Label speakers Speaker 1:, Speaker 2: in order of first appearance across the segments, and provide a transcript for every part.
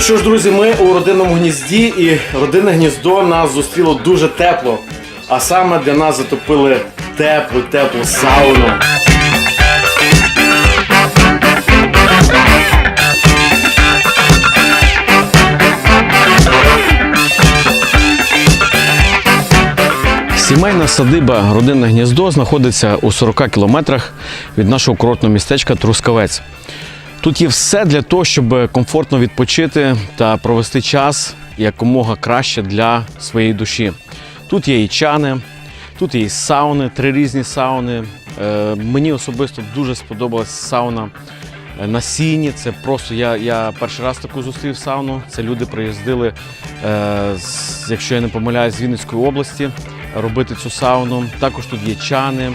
Speaker 1: Ну що ж, друзі, ми у родинному гнізді, і родинне гніздо нас зустріло дуже тепло. А саме для нас затопили теплу, теплу сауну. Сімейна садиба Родинне гніздо знаходиться у 40 кілометрах від нашого курортного містечка Трускавець. Тут є все для того, щоб комфортно відпочити та провести час якомога краще для своєї душі. Тут є і чани, тут є і сауни, три різні сауни. Е, мені особисто дуже сподобалась сауна е, на сіні. Це просто я, я перший раз таку зустрів сауну. Це люди приїздили, е, з, якщо я не помиляюсь, з Вінницької області робити цю сауну. Також тут є чани.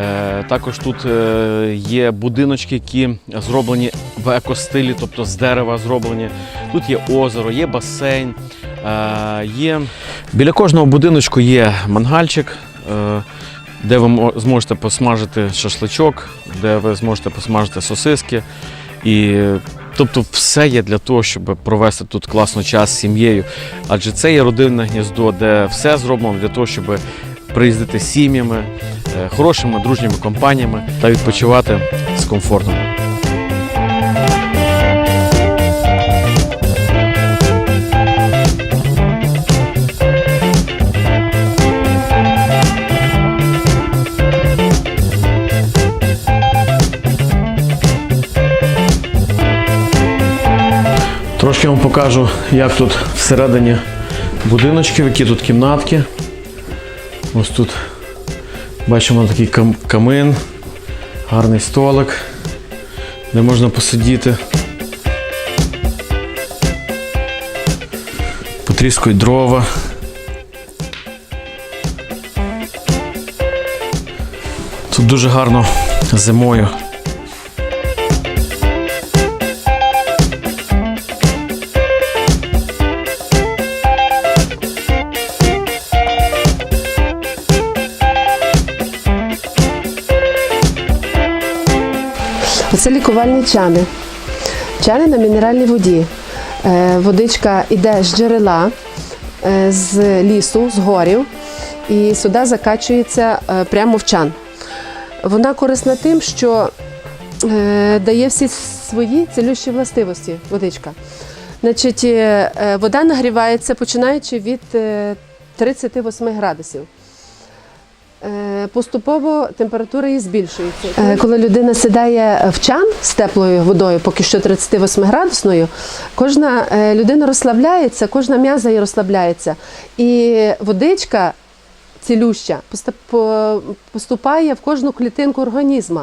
Speaker 1: Е, Також тут е, є будиночки, які зроблені в екостилі, тобто з дерева зроблені. Тут є озеро, є басейн, е, є біля кожного будиночку є мангальчик, е, де ви зможете посмажити шашличок, де ви зможете посмажити сосиски. І тобто все є для того, щоб провести тут класно час з сім'єю. Адже це є родинне гніздо, де все зроблено для того, щоб приїздити з сім'ями, е, хорошими дружніми компаніями та відпочивати з комфортом. Трошки вам покажу, як тут всередині будиночків, які тут кімнатки. Ось тут бачимо такий кам- камин, гарний столик, де можна посидіти. Потріскують дрова. Тут дуже гарно зимою.
Speaker 2: Це лікувальні чани. Чани на мінеральній воді. Е, Водичка йде з джерела, е, з лісу, з горів, і сюди закачується е, прямо в чан. Вона корисна тим, що дає всі свої цілющі властивості водичка. Значить, вода нагрівається починаючи від е, 38 градусів. Е, Поступово температура її збільшується. Е, Коли людина сідає в чан з теплою водою, поки що 38 градусною, кожна е, людина розслабляється, кожна м'яза її розслабляється. І водичка цілюща поступає в кожну клітинку організму.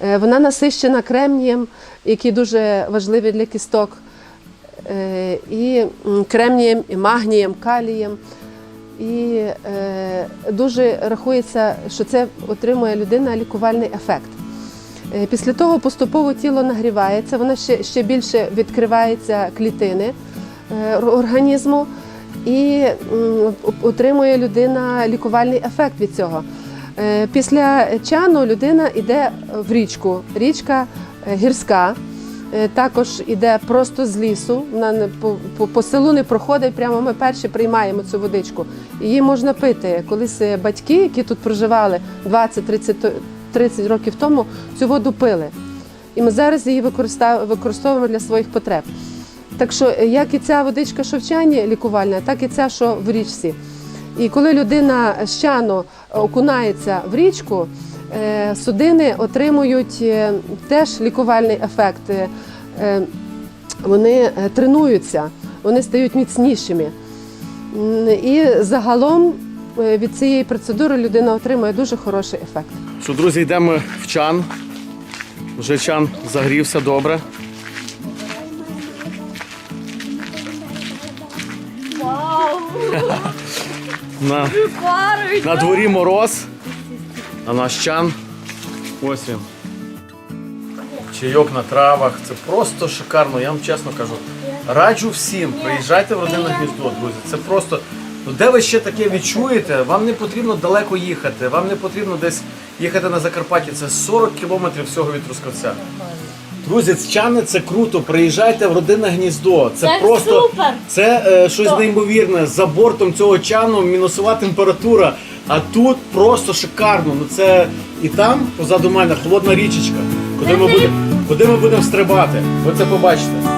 Speaker 2: Вона насищена кремнієм, який дуже важливий для кісток, і кремнієм, і магнієм, калієм. І е, дуже рахується, що це отримує людина лікувальний ефект. Е, після того поступово тіло нагрівається, воно ще, ще більше відкриваються клітини е, організму і о- отримує людина лікувальний ефект від цього. Е, після чану людина йде в річку. Річка е, гірська. Е, Також іде просто з лісу, вона не по, по, по селу не проходить. Прямо ми перші приймаємо цю водичку. Її можна пити. Колись е, батьки, які тут проживали 20-30 років тому, цю воду пили. І ми зараз її використовуємо для своїх потреб. Так що, е, як і ця водичка, що в чані лікувальна, так і ця, що в річці. І коли людина чану окунається в річку, судини отримують е, теж лікувальний ефект. Е, е, Вони е, тренуються, вони стають міцнішими. І загалом е, від цієї процедури людина отримує дуже хороший ефект.
Speaker 1: Що, друзі, йдемо в чан. Вже чан загрівся добре.
Speaker 3: Вау!
Speaker 1: На, на дворі мороз, а наш чан. Ось він. Чайок на травах. Це просто шикарно, я вам чесно кажу. Раджу всім, приїжджайте в родинне гніздо, друзі. Це просто. Ну де ви ще таке відчуєте? Вам не потрібно далеко їхати, вам не потрібно десь їхати на Закарпаття. Це 40 кілометрів всього від Трускавця. Друзі, чани це круто. Приїжджайте в родинне гніздо. Це,
Speaker 3: Це
Speaker 1: просто
Speaker 3: супер!
Speaker 1: це е, щось неймовірне. За бортом цього чану мінусова температура. А тут просто шикарно. Ну це і там позаду мене холодна річечка, куди ми будемо куди ми будемо стрибати. Ви це побачите.